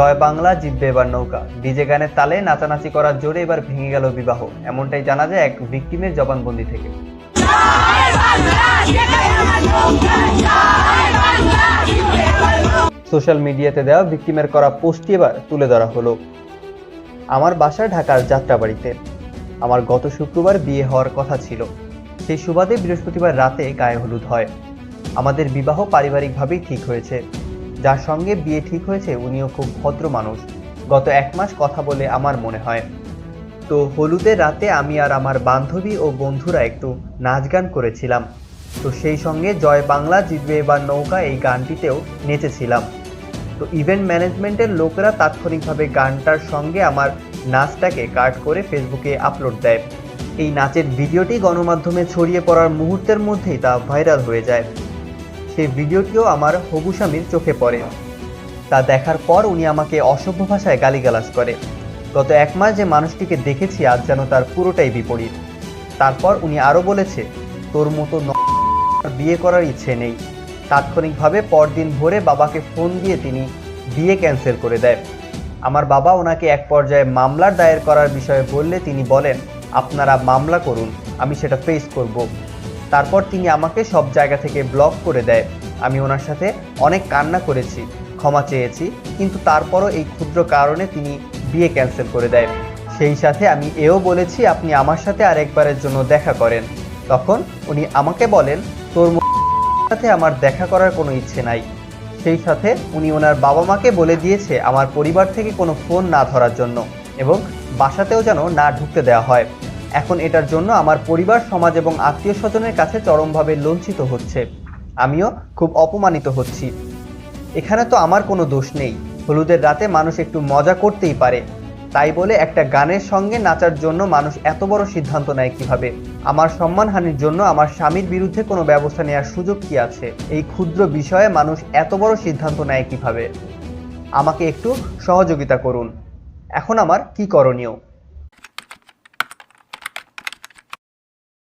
জয় বাংলা, জিতবে এবার নৌকা। ডিজে গানের তালে নাচানাচি করার জোরে এবার ভেঙে গেল বিবাহ। এমনটাই জানা যায় এক ভিকটিমের জবানবন্দি থেকে। সোশ্যাল মিডিয়াতে দেওয়া ভিকটিমের করা পোস্টটি এবার তুলে ধরা হলো। আমার বাসা ঢাকার যাত্রাবাড়িতে। আমার গত শুক্রবার বিয়ে হওয়ার কথা ছিল। সেই সুবাদে বৃহস্পতিবার রাতে গায়ে হলুদ হয়। আমাদের বিবাহ পারিবারিকভাবেই ঠিক হয়েছে। যার সঙ্গে বিয়ে ঠিক হয়েছে, উনিও খুব ভদ্র মানুষ। গত এক মাস কথা বলে আমার মনে হয়। তো হলুদের রাতে আমি আর আমার বান্ধবী ও বন্ধুরা একটু নাচ গান করেছিলাম। তো সেই সঙ্গে জয় বাংলা জিতবে এবার নৌকা এই গানটিতেও নেচেছিলাম। তো ইভেন্ট ম্যানেজমেন্টের লোকেরা তাৎক্ষণিকভাবে গানটার সঙ্গে আমার নাচটাকে কাট করে ফেসবুকে আপলোড দেয়। এই নাচের ভিডিওটি গণমাধ্যমে ছড়িয়ে পড়ার মুহূর্তের মধ্যেই তা ভাইরাল হয়ে যায়। সেই ভিডিওটিও আমার হবু স্বামীর চোখে পড়ে। তা দেখার পর উনি আমাকে অসভ্য ভাষায় গালিগালাজ করে। গত এক মাস যে মানুষটিকে দেখেছি, আজ যেন তার পুরোটাই বিপরীত। তারপর উনি আরও বলেছে, তোর মতো বিয়ে করার ইচ্ছে নেই। তাৎক্ষণিকভাবে পরদিন ভোরে বাবাকে ফোন দিয়ে তিনি বিয়ে ক্যান্সেল করে দেয়। আমার বাবা ওনাকে এক পর্যায়ে মামলার দায়ের করার বিষয়ে বললে তিনি বলেন, আপনারা মামলা করুন, আমি সেটা ফেস করব। তারপর তিনি আমাকে সব জায়গা থেকে ব্লক করে দেয়। আমি ওনার সাথে অনেক কান্না করেছি, ক্ষমা চেয়েছি, কিন্তু তারপরও এই ক্ষুদ্র কারণে তিনি বিয়ে ক্যান্সেল করে দেয়। সেই সাথে আমি এও বলেছি, আপনি আমার সাথে আরেকবারের জন্য দেখা করেন। তখন উনি আমাকে বলেন, তোর সাথে আমার দেখা করার কোনো ইচ্ছে নাই। সেই সাথে উনি ওনার বাবা মাকে বলে দিয়েছে, আমার পরিবার থেকে কোনো ফোন না ধরার জন্য এবং বাসাতেও যেন না ঢুকতে দেওয়া হয়। এখন এটার জন্য আমার পরিবার, সমাজ এবং আত্মীয় স্বজনের কাছে চরমভাবে লঞ্ছিত হচ্ছে। আমিও খুব অপমানিত হচ্ছি। এখানে তো আমার কোনো দোষ নেই। হলুদের রাতে মানুষ একটু মজা করতেই পারে। তাই বলে একটা গানের সঙ্গে নাচার জন্য মানুষ এত বড় সিদ্ধান্ত নেয় কীভাবে? আমার সম্মানহানির জন্য আমার স্বামীর বিরুদ্ধে কোনো ব্যবস্থা নেওয়ার সুযোগ কি আছে? এই ক্ষুদ্র বিষয়ে মানুষ এত বড় সিদ্ধান্ত নেয় কীভাবে? আমাকে একটু সহযোগিতা করুন। এখন আমার কি করণীয়?